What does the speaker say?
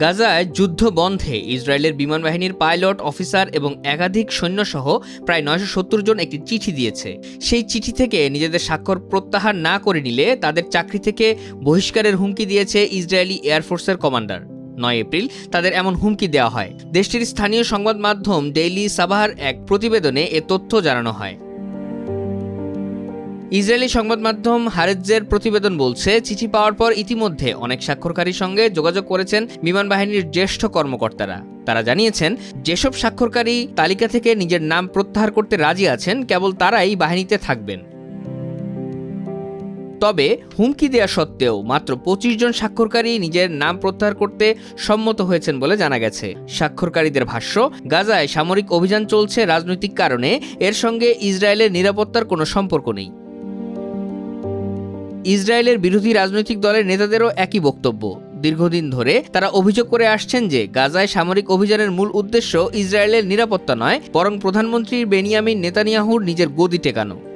গাজায় যুদ্ধ বন্ধে ইসরায়েলের বিমান বাহিনীর পাইলট, অফিসার এবং একাধিক সৈন্যসহ প্রায় নয়শো সত্তর জন একটি চিঠি দিয়েছে। সেই চিঠি থেকে নিজেদের স্বাক্ষর প্রত্যাহার না করে নিলে তাদের চাকরি থেকে বহিষ্কারের হুমকি দিয়েছে ইসরায়েলি এয়ারফোর্সের কমান্ডার। নয় এপ্রিল তাদের এমন হুমকি দেওয়া হয়। দেশটির স্থানীয় সংবাদ মাধ্যম ডেইলি সাবাহার এক প্রতিবেদনে এ তথ্য জানানো হয়। ইসরায়েলি সংবাদ মাধ্যম হারেজের প্রতিবেদন বলছে, চিঠি পাওয়ার পর ইতিমধ্যে অনেক স্বাক্ষরকারীর সঙ্গে যোগাযোগ করেছেন বিমান বাহিনীর জ্যেষ্ঠ কর্মকর্তারা। তারা জানিয়েছেন, যেসব স্বাক্ষরকারী তালিকা থেকে নিজের নাম প্রত্যাহার করতে রাজি আছেন, কেবল তারাই বাহিনীতে থাকবেন। তবে হুমকি দেওয়া সত্ত্বেও মাত্র পঁচিশ জন স্বাক্ষরকারী নিজের নাম প্রত্যাহার করতে সম্মত হয়েছেন বলে জানা গেছে। স্বাক্ষরকারীদের ভাষ্য, গাজায় সামরিক অভিযান চলছে রাজনৈতিক কারণে, এর সঙ্গে ইসরায়েলের নিরাপত্তার কোনো সম্পর্ক নেই। ইসরায়েলের বিরোধী রাজনৈতিক দলের নেতাদেরও একই বক্তব্য। দীর্ঘদিন ধরে তারা অভিযোগ করে আসছেন যে গাজায় সামরিক অভিযানের মূল উদ্দেশ্য ইসরায়েলের নিরাপত্তা নয়, বরং প্রধানমন্ত্রী বেনিয়ামিন নেতানিয়াহুর নিজের গদি টেকানো